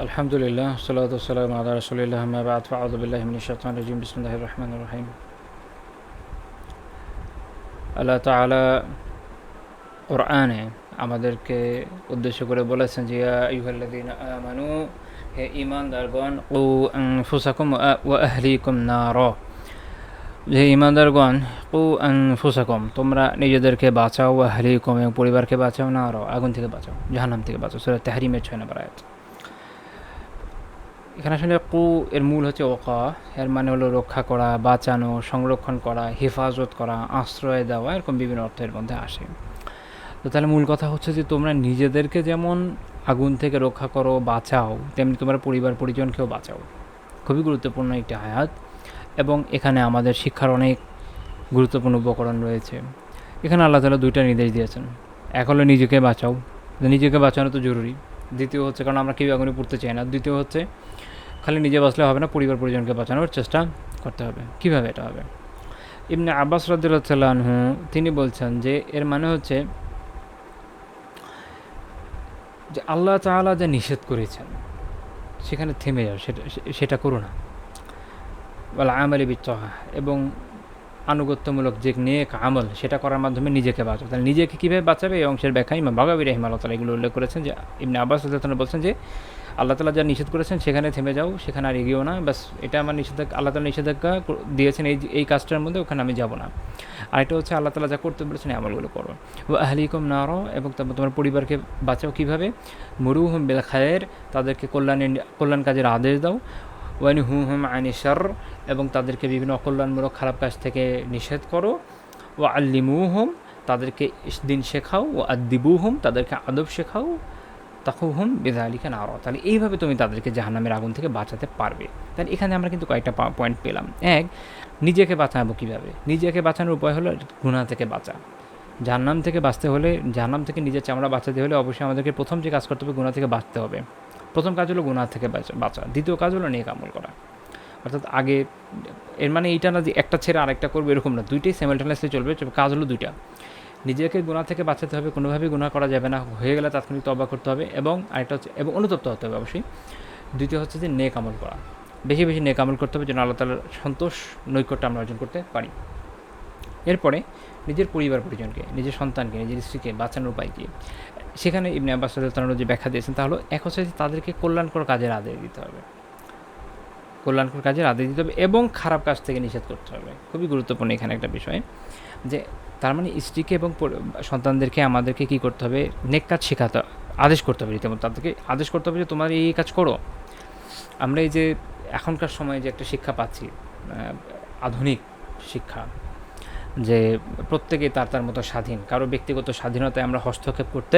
الحمد لله والصلاة والسلام على رسول الله ما بعد فأعوذ بالله من الشيطان الرجيم بسم الله الرحمن الرحيم আল্লাহ তাআলা কোরআনে আমাদেরকে উদ্দেশ্য করে বলেছেন যে ইয়া আইয়ুহাল্লাযীনা আমানু হে ঈমানদারগণ কু আনফুসাকুম ওয়া আহলিকুম নারা যে ঈমানদারগণ কু আনফুসাকুম তোমরা নিজেদেরকে বাঁচাও ওয়া আহলিকুম এবং পরিবারকে বাঁচাও নারা আগুন থেকে বাঁচাও জাহান্নাম থেকে বাঁচাও সূরা তাহরিমের 6 নম্বর আয়াত এখানে আসলে কু এর মূল হচ্ছে ওকা। এর মানে হলো রক্ষা করা, বাঁচানো, সংরক্ষণ করা, হেফাজত করা, আশ্রয় দেওয়া, এরকম বিভিন্ন অর্থের মধ্যে আসে। তো তাহলে মূল কথা হচ্ছে যে তোমরা নিজেদেরকে যেমন আগুন থেকে রক্ষা করো, বাঁচাও, তেমনি তোমরা পরিবার, পরিজনকেও বাঁচাও। খুবই গুরুত্বপূর্ণ একটি আয়াত এবং এখানে আমাদের শিক্ষার অনেক গুরুত্বপূর্ণ উপকরণ রয়েছে। এখানে আল্লাহ তালা দুইটা নির্দেশ দিয়েছেন। এক হলো নিজেকে বাঁচাও। নিজেকে বাঁচানো তো জরুরি। দ্বিতীয় হচ্ছে, কারণ আমরা কেউ আগুনে পড়তে চাই না। দ্বিতীয় হচ্ছে খালি নিজে বাঁচলে হবে না, পরিবার পরিজনকে বাঁচানোর চেষ্টা করতে হবে। কীভাবে এটা হবে? ইবনে আব্বাস রদুল্লাহু তিনি বলছেন যে, এর মানে হচ্ছে যে আল্লাহ তালা যা নিষেধ করেছেন, সেখানে থেমে যাও, সেটা সেটা করো না। বলে আমলি বিচ্ছহা এবং আনুগত্যমূলক যে নেক আমল সেটা করার মাধ্যমে নিজেকে বাঁচাবে তাহলে নিজেকে কীভাবে বাঁচাবে এই অংশের ব্যাখ্যা ইমাম বাগাবি রহিমাল্লাহ তালা এগুলো উল্লেখ করেছেন যে ইবনে আব্বাস বলছেন যে আল্লাহ তালা যা নিষেধ করেছেন সেখানে থেমে যাও, সেখানে আর এগিয়েও না। ব্যাস, এটা আমার নিষেধাজ্ঞা, আল্লাহ তালা নিষেধাজ্ঞা দিয়েছেন এই এই কাজটার মধ্যে, ওখানে আমি যাব না। আর এটা হচ্ছে আল্লাহ তালা যা করতে বলেছেন আমলগুলো করো। ও আহলিকম নারো, এবং তারপর তোমার পরিবারকে বাঁচাও কীভাবে? মরুহম বেল খায়ের, তাদেরকে কল্যাণের, কল্যাণ কাজের আদেশ দাও। ওয়ানি হুম হুম আনিসার এবং তাদেরকে বিভিন্ন অকল্যাণমূলক খারাপ কাজ থেকে নিষেধ করো। ও আল্লিমু হোম তাদেরকে দিন শেখাও। ও আদ্দিবু হোম তাদেরকে আদব শেখাও। তখন হুম বেদা আলিকা নার। তাহলে এইভাবে তুমি তাদেরকে জাহান্নামের আগুন থেকে বাঁচাতে পারবে। তাহলে এখানে আমরা কিন্তু কয়েকটা পয়েন্ট পেলাম। এক, নিজেকে বাঁচাবো কীভাবে? নিজেকে বাঁচানোর উপায় হলো গুণা থেকে বাঁচা। জাহান্নাম থেকে বাঁচতে হলে, জাহান্নাম থেকে নিজের চামড়া বাঁচাতে হলে অবশ্যই আমাদেরকে প্রথম যে কাজ করতে হবে গুণা থেকে বাঁচতে হবে। প্রথম কাজ হলো গুণা থেকে বাঁচা। দ্বিতীয় কাজ হলো নেক আমল করা। অর্থাৎ আগে, এর মানে এইটা না যে একটা ছেড়ে আরেকটা করবে, এরকম না। দুইটাই স্যামেলটেনিয়াসলি চলবে কাজ হলো দুইটা। নিজেকে গুণা থেকে বাঁচাতে হবে, কোনোভাবেই গুণা করা যাবে না। হয়ে গেলে তাৎক্ষণিক তবা করতে হবে এবং আরেকটা হচ্ছে, এবং অনুতপ্ত হতে হবে অবশ্যই। দ্বিতীয় হচ্ছে যে নেক আমল করা। বেশি বেশি নেক আমল করতে হবে যেন আল্লাহ তালার সন্তোষ, নৈকট্য আমরা অর্জন করতে পারি। এরপরে নিজের পরিবার পরিজনকে, নিজের সন্তানকে, নিজের স্ত্রীকে বাঁচানোর উপায় কী? সেখানে ইবনে আব্বাস যে ব্যাখ্যা দিয়েছেন তাহলে এক হচ্ছে তাদেরকে কল্যাণকর কাজের আদেশ দিতে হবে। কল্যাণকর কাজের আদেশ দিতে হবে এবং খারাপ কাজ থেকে নিষেধ করতে হবে। খুবই গুরুত্বপূর্ণ এখানে একটা বিষয় যে, তার মানে স্ত্রীকে এবং সন্তানদেরকে আমাদেরকে কী করতে হবে? নেক কাজ শেখাতে আদেশ করতে হবে রীতিমতো। তাদেরকে আদেশ করতে হবে যে, তোমার এই কাজ করো। আমরা এই যে, এখনকার সময়ে যে একটা শিক্ষা পাচ্ছি আধুনিক শিক্ষা, যে প্রত্যেকে তার তার মতো স্বাধীন, কারও ব্যক্তিগত স্বাধীনতায় আমরা হস্তক্ষেপ করতে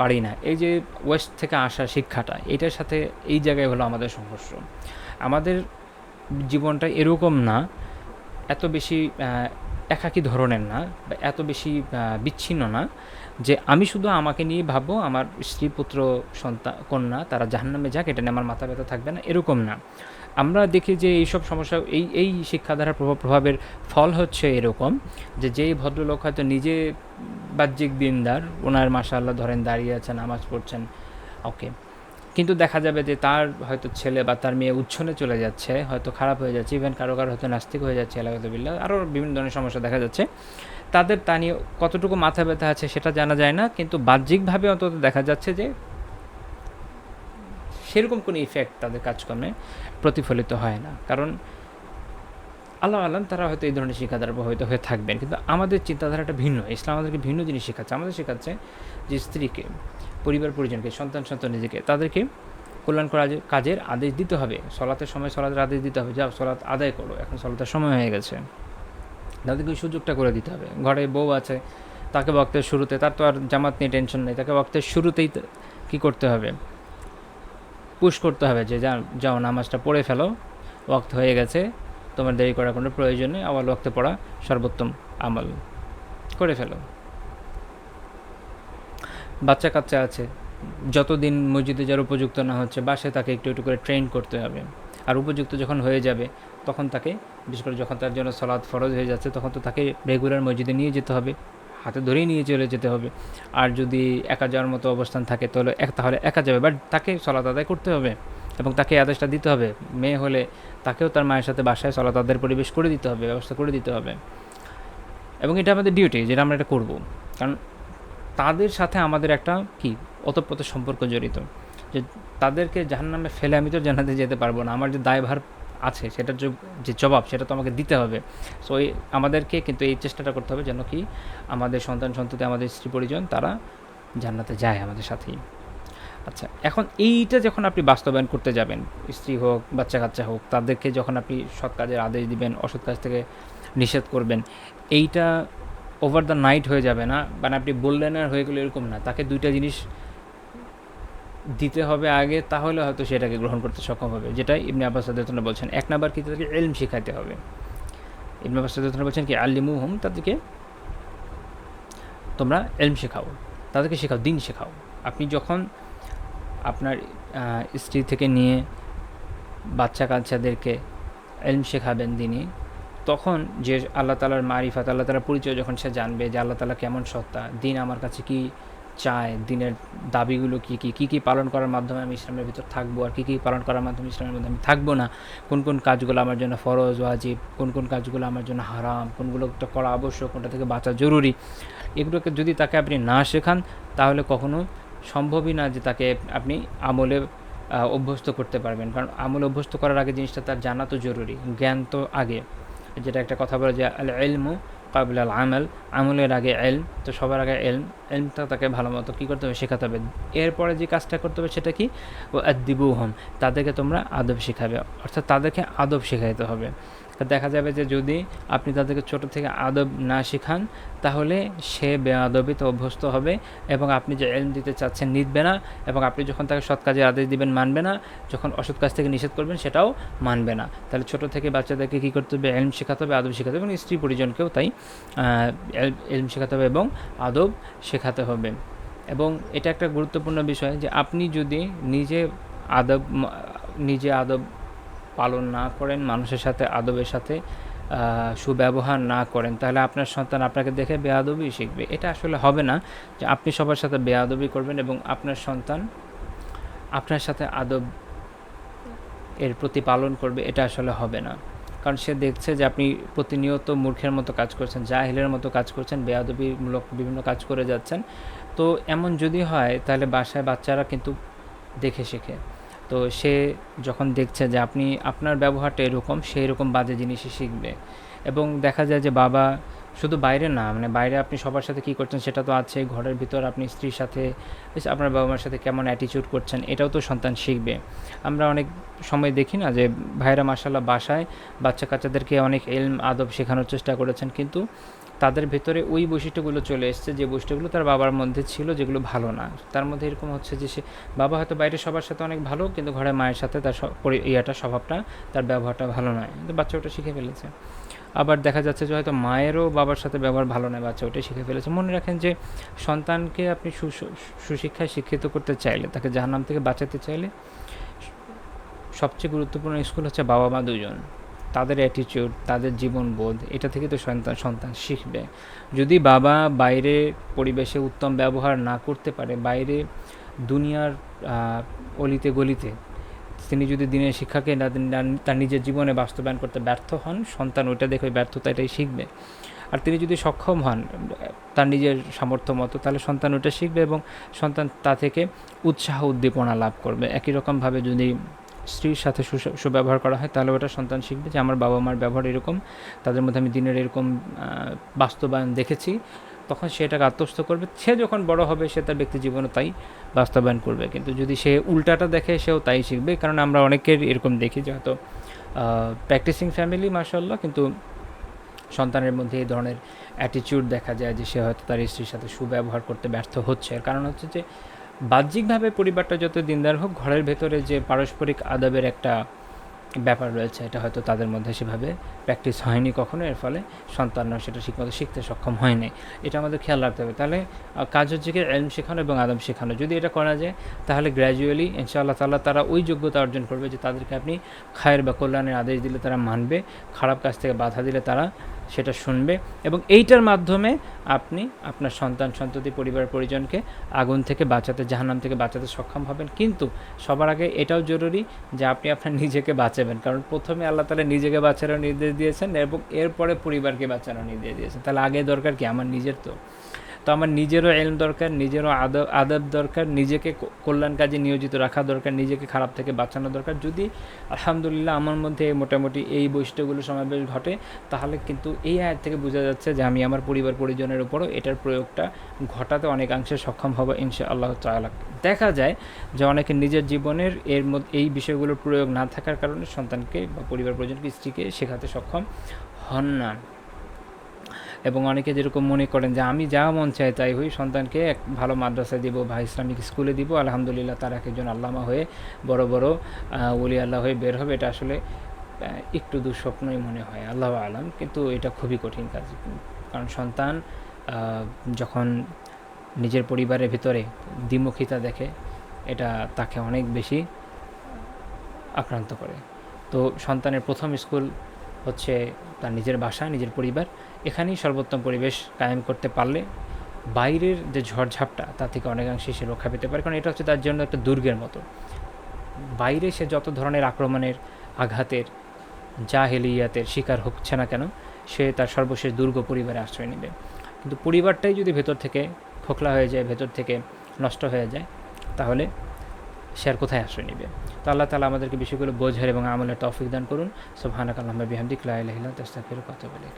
পারি না। এই যে ওয়েস্ট থেকে আসা শিক্ষাটা, এটার সাথে এই জায়গায় হলো আমাদের সংঘর্ষ। আমাদের জীবনটা এরকম না, এত বেশি একাকী ধরনের না বা এত বেশি বিচ্ছিন্ন না যে আমি শুধু আমাকে নিয়ে ভাববো, আমার স্ত্রী, পুত্র, সন্তান, কন্যা, তারা জাহান্নামে যাক, এটা নিয়ে আমার মাথা ব্যথা থাকবে না, এরকম না। আমরা দেখি যে এইসব সমস্যা, এই এই শিক্ষাধারার প্রভাব, প্রভাবের ফল হচ্ছে এরকম যে যেই ভদ্রলোক হয়তো নিজে বাহ্যিক দিনদার, ওনার মাসাল্লাহ ধরেন দাঁড়িয়ে আছেন, নামাজ পড়ছেন, ওকে। কিন্তু দেখা যাবে যে তার হয়তো ছেলে বা তার মেয়ে উচ্ছনে চলে যাচ্ছে, হয়তো খারাপ হয়ে যাচ্ছে ইভেন কারও কারও হয়তো নাস্তিক হয়ে যাচ্ছে এলাকাতবিল্লা আরও বিভিন্ন ধরনের সমস্যা দেখা যাচ্ছে। তাদের তা নিয়ে কতটুকু মাথা ব্যথা আছে সেটা জানা যায় না, কিন্তু বাহ্যিকভাবে অন্তত দেখা যাচ্ছে যে সেরকম কোনো ইফেক্ট তাদের কাজকর্মে প্রতিফলিত হয় না। কারণ আল্লাহ আল্লাহ তারা হয়তো এই ধরনের শিক্ষা দ্বারা প্রভাবিত হয়ে থাকবেন। কিন্তু আমাদের চিন্তাধারাটা ভিন্ন। ইসলাম আমাদেরকে ভিন্ন জিনিস শেখাচ্ছে। আমাদের শেখাচ্ছে যে স্ত্রীকে, পরিবার পরিজনকে, সন্তান সন্তান নিজেকে, তাদেরকে কল্যাণ করা কাজের আদেশ দিতে হবে। সলাতের সময় সলাতের আদেশ দিতে হবে। যাও, সলাৎ আদায় করো। এখন সলাতের সময় হয়ে গেছে। তাদেরকে সুযোগটা করে দিতে হবে। ঘরে বউ আছে, তাকে বক্তের শুরুতে, তার তো আর জামাত নিয়ে টেনশন নেই। তাকে বক্তের শুরুতেই কী করতে হবে? পুশ করতে হবে যে যাও, নামাজটা পড়ে ফেলো, ওয়াক্ত হয়ে গেছে, তোমার দেরি করার কোনো প্রয়োজন নেই, আবার ওয়াক্তে পড়া সর্বোত্তম আমল, করে ফেলো। বাচ্চা কাচ্চা আছে, যতদিন মসজিদে যার উপযুক্ত না হচ্ছে বাসে তাকে একটু একটু করে ট্রেন করতে হবে। আর উপযুক্ত যখন হয়ে যাবে, তখন তাকে, বিশেষ করে যখন তার জন্য সলাদ ফরজ হয়ে যাচ্ছে, তখন তো তাকে রেগুলার মসজিদে নিয়ে যেতে হবে। হাতে ধরেই নিয়ে চলে যেতে হবে। আর যদি একা যাওয়ার মতো অবস্থান থাকে, তাহলে এক, তাহলে একা যাবে। বাট তাকে সলাত আদায় করতে হবে এবং তাকে আদেশটা দিতে হবে। মেয়ে হলে তাকেও তার মায়ের সাথে বাসায় সলাত আদায়ের পরিবেশ করে দিতে হবে, ব্যবস্থা করে দিতে হবে। এবং এটা আমাদের ডিউটি যেটা আমরা এটা করব। কারণ তাদের সাথে আমাদের একটা কি অতপ্রত সম্পর্ক জড়িত। যে তাদেরকে জাহান্নামে ফেলে আমি তো জানাতে যেতে পারব না। আমার যে দায়ভার আছে, সেটার যে জবাব সেটা তো আমাকে দিতে হবে। সো আমাদেরকে কিন্তু এই চেষ্টাটা করতে হবে যেন কি আমাদের সন্তান সন্ততি, আমাদের স্ত্রী পরিজন তারা জান্নাতে যায় আমাদের সাথেই। আচ্ছা এখন এইটা যখন আপনি বাস্তবায়ন করতে যাবেন, স্ত্রী হোক বাচ্চা কাচ্চা হোক, তাদেরকে যখন আপনি সৎ কাজের আদেশ দিবেন, অসৎ কাজ থেকে নিষেধ করবেন, এইটা ওভার দ্য নাইট হয়ে যাবে না। মানে আপনি বললেন আর হয়ে গেলো এরকম না। তাকে দুইটা জিনিস দিতে হবে আগে, তাহলে হয়তো সেটাকে গ্রহণ করতে সক্ষম হবে। যেটা ইবনে আব্বাস সাদাতনা বলছেন, এক নাম্বার কি? তাদেরকে এলম শেখাতে হবে। ইবনে আব্বাস সাদাতনা বলছেন কি আল্লিমু হুম তাদেরকে তোমরা এলম শেখাও, তাদেরকে শেখাও, দিন শেখাও। আপনি যখন আপনার স্ত্রী থেকে নিয়ে বাচ্চা কাচ্চাদেরকে এলম শেখাবেন দিনই তখন যে আল্লাহ তালার মারিফাত, আল্লাহ তালার পরিচয় যখন সে জানবে যে আল্লাহ তালা কেমন সত্তা, দিন আমার কাছে কি চায়, দিনের দাবিগুলো কী কী কী কী পালন করার মাধ্যমে আমি ইসলামের ভিতর থাকব আর কী কী পালন করার মাধ্যমে ইসলামের মধ্যে আমি থাকব না? কোন কোন কাজগুলো আমার জন্য ফরজ, ওয়াজিব? কোন কোন কাজগুলো আমার জন্য হারাম? কোনগুলো করা আবশ্যক, কোনটা থেকে বাঁচা জরুরি? এগুলোকে যদি তাকে আপনি না শেখান, তাহলে কখনো সম্ভবই না যে তাকে আপনি আমলে অভ্যস্ত করতে পারবেন। কারণ আমলে অভ্যস্ত করার আগে জিনিসটা তার জানা তো জরুরি, জ্ঞান তো আগে। যেটা একটা কথা বলে যে আল এলমু কাবুল আল আমল আমলের আগে এলম, তো সবার আগে এলম। এলমটা তাকে ভালো মতো কী করতে হবে? শেখাতে হবে। এরপরে যে কাজটা করতে হবে সেটা কি? ও আদিবু হম তাদেরকে তোমরা আদব শেখাবে। অর্থাৎ তাদেরকে আদব শেখাইতে হবে। তা দেখা যাবে যে যদি আপনি তাদেরকে ছোট থেকে আদব না শেখান, তাহলে সে বেআদবিতে অভ্যস্ত হবে এবং আপনি যে এলম দিতে চাচ্ছেন নিতবে না এবং আপনি যখন তাকে সৎ কাজের আদেশ দিবেন মানবে না, যখন অসৎ কাজ থেকে নিষেধ করবেন সেটাও মানবে না। তাহলে ছোট থেকে বাচ্চাদেরকে কী করতে হবে? এলম শেখাতে হবে, আদব শেখাতে হবে এবং স্ত্রী পরিজনকেও তাই এলম শেখাতে হবে এবং আদব শেখাতে হবে। এবং এটা একটা গুরুত্বপূর্ণ বিষয় যে আপনি যদি নিজে আদব নিজে আদব পালন না করেন, মানুষের সাথে, আদবের সাথে সুব্যবহার না করেন, তাহলে আপনার সন্তান আপনাকে দেখে বেয়াদবি শিখবে। এটা আসলে হবে না যে আপনি সবার সাথে বেয়াদবি করবেন এবং আপনার সন্তান আপনার সাথে আদব এর প্রতি পালন করবে, এটা আসলে হবে না। কারণ সে দেখছে যে আপনি প্রতিনিয়ত মূর্খের মতো কাজ করছেন, জাহিলের মতো কাজ করছেন, বেয়াদবিমূলক বিভিন্ন কাজ করে যাচ্ছেন। তো এমন যদি হয়, তাহলে বাসায় বাচ্চারা কিন্তু দেখে শেখে। তো সে যখন দেখছে যে আপনি, আপনার ব্যবহারটা এরকম সেই রকম বাজে জিনিসই শিখবে। এবং দেখা যায় যে বাবা শুধু বাইরে না মানে বাইরে আপনি সবার সাথে কী করছেন সেটা তো আছে, ঘরের ভিতর আপনি স্ত্রীর সাথে আপনার বাবা মার সাথে কেমন অ্যাটিচিউড করছেন, এটাও তো সন্তান শিখবে। আমরা অনেক সময় দেখি না যে ভাইরা মাসাল্লাহ বাসায় বাচ্চা কাচ্চাদেরকে অনেক এলম, আদব শেখানোর চেষ্টা করেছেন, কিন্তু তাদের ভেতরে ওই বৈশিষ্ট্যগুলো চলে এসছে যে বৈশিষ্ট্যগুলো তার বাবার মধ্যে ছিল যেগুলো ভালো না। তার মধ্যে এরকম হচ্ছে যে সে বাবা হয়তো বাইরে সবার সাথে অনেক ভালো, কিন্তু ঘরে মায়ের সাথে তার ইয়াটা, স্বভাবটা, তার ব্যবহারটা ভালো নয়। কিন্তু বাচ্চা ওটা শিখে ফেলেছে। আবার দেখা যাচ্ছে যে হয়তো মায়েরও বাবার সাথে ব্যবহার ভালো নয় বাচ্চা ওটাই শিখে ফেলেছে। মনে রাখেন যে সন্তানকে আপনি সুশিক্ষায় শিক্ষিত করতে চাইলে, তাকে জাহান্নাম থেকে বাঁচাতে চাইলে, সবচেয়ে গুরুত্বপূর্ণ স্কুল হচ্ছে বাবা মা দুজন। তাদের অ্যাটিটিউড তাদের জীবনবোধ, এটা থেকে তো সন্তান সন্তান শিখবে। যদি বাবা বাইরে পরিবেশে উত্তম ব্যবহার না করতে পারে, বাইরে দুনিয়ার অলিতে গলিতে, তিনি যদি দিনের শিক্ষাকে তার নিজের জীবনে বাস্তবায়ন করতে ব্যর্থ হন, সন্তান ওইটা দেখে ব্যর্থতা এটাই শিখবে। আর তিনি যদি সক্ষম হন, তার নিজের সামর্থ্য মতো, তাহলে সন্তান ওইটা শিখবে এবং সন্তান তা থেকে উৎসাহ, উদ্দীপনা লাভ করবে। একই রকমভাবে যদি স্ত্রীর সাথে সুব্যবহার করা হয়, তাহলে ওটা সন্তান শিখবে যে আমার বাবা মার ব্যবহার এরকম, তাদের মধ্যে আমি দিনের এরকম বাস্তবায়ন দেখেছি, তখন সে এটাকে আত্মস্থ করবে। সে যখন বড় হবে, সে তার ব্যক্তি জীবনে তাই বাস্তবায়ন করবে। কিন্তু যদি সে উল্টাটা দেখে, সেও তাই শিখবে। কারণ আমরা অনেকের এরকম দেখি যে হয়তো প্র্যাকটিসিং ফ্যামিলি মার্শাল্লাহ কিন্তু সন্তানের মধ্যে এই ধরনের অ্যাটিটিউড দেখা যায় যে সে হয়তো তার স্ত্রীর সাথে সুব্যবহার করতে ব্যর্থ হচ্ছে। কারণ হচ্ছে যে বাহ্যিকভাবে পরিবারটা যত দিনদার হোক, ঘরের ভেতরে যে পারস্পরিক আদবের একটা ব্যাপার রয়েছে, এটা হয়তো তাদের মধ্যে সেভাবে প্র্যাকটিস হয়নি কখনো, এর ফলে সন্তানরা সেটা ঠিকমতো শিখতে সক্ষম হয়নি। এটা আমাদের খেয়াল রাখতে হবে। তাহলে কাজ হচ্ছে কি এলম শেখানো এবং আদম শেখানো। যদি এটা করা যায়, তাহলে গ্র্যাজুয়ালি ইনশাআল্লাহ তাল্লাহ তারা ওই যোগ্যতা অর্জন করবে যে তাদেরকে আপনি খায়ের বা কল্যাণের আদেশ দিলে তারা মানবে, খারাপ কাজ থেকে বাধা দিলে তারা সেটা শুনবে এবং এইটার মাধ্যমে আপনি আপনার সন্তান, সন্ততি, পরিবার, পরিজনকে আগুন থেকে বাঁচাতে, জাহান্নাম থেকে বাঁচাতে সক্ষম হবেন। কিন্তু সবার আগে এটাও জরুরি যে আপনি আপনার নিজেকে বাঁচাবেন। কারণ প্রথমে আল্লাহ তালা নিজেকে বাঁচানোর নির্দেশ দিয়েছেন এবং এরপরে পরিবারকে বাঁচানোর নির্দেশ দিয়েছেন। তাহলে আগে দরকার কি? আমার নিজের তো। তো আমার নিজেরও এলম দরকার, নিজেরও আদব আদব দরকার, নিজেকে কল্যাণ কাজে নিয়োজিত রাখা দরকার, নিজেকে খারাপ থেকে বাঁচানো দরকার। যদি আলহামদুলিল্লাহ আমার মধ্যে মোটামুটি এই বৈশিষ্ট্যগুলো সমাবেশ ঘটে, তাহলে কিন্তু এই আয়ের থেকে বোঝা যাচ্ছে যে আমি আমার পরিবার পরিজনের উপরও এটার প্রয়োগটা ঘটাতে অনেকাংশে সক্ষম হব ইনশা আল্লাহ তাআলা। দেখা যায় যে অনেকে নিজের জীবনের এর মধ্যে, এই বিষয়গুলোর প্রয়োগ না থাকার কারণে সন্তানকে বা পরিবার পরিজনকে স্ত্রীকে শেখাতে সক্ষম হন না। এবং অনেকে যেরকম মনে করেন যে আমি যা মন চাই তাই হই, সন্তানকে এক ভালো মাদ্রাসায় দিব বা ইসলামিক স্কুলে দিব, আলহামদুলিল্লাহ তার এক একজন আল্লামা হয়ে বড় বড় ওলি আল্লাহ হয়ে বের হবে, এটা আসলে একটু দুঃস্বপ্নই মনে হয়, আল্লাহ আলাম। কিন্তু এটা খুবই কঠিন কাজ, কারণ সন্তান যখন নিজের পরিবারের ভিতরে দ্বিমুখিতা দেখে, এটা তাকে অনেক বেশি আক্রান্ত করে। তো সন্তানের প্রথম স্কুল হচ্ছে তার নিজের বাসা, নিজের পরিবার এখানেই সর্বোত্তম পরিবেশ কায়েম করতে পারলে বাইরের যে ঝড়ঝাপটা, তা থেকে অনেকাংশে সে রক্ষা পেতে পারে। কারণ এটা হচ্ছে তার জন্য একটা দুর্গের মতো। বাইরে সে যত ধরনের আক্রমণের আঘাতের, জাহেলিয়াতের শিকার হচ্ছে না কেন, সে তার সর্বশেষ দুর্গ পরিবারে আশ্রয় নেবে। কিন্তু পরিবারটাই যদি ভেতর থেকে খোকলা হয়ে যায়, ভেতর থেকে নষ্ট হয়ে যায়, তাহলে সে আর কোথায় আশ্রয় নেবে? তো আল্লাহ তালা আমাদেরকে বিষয়গুলো বোঝার এবং আমলের তৌফিক দান করুন। সব হানাক আল্লাহ বিহামদিক লাহ তাস্তাফির কথা বলে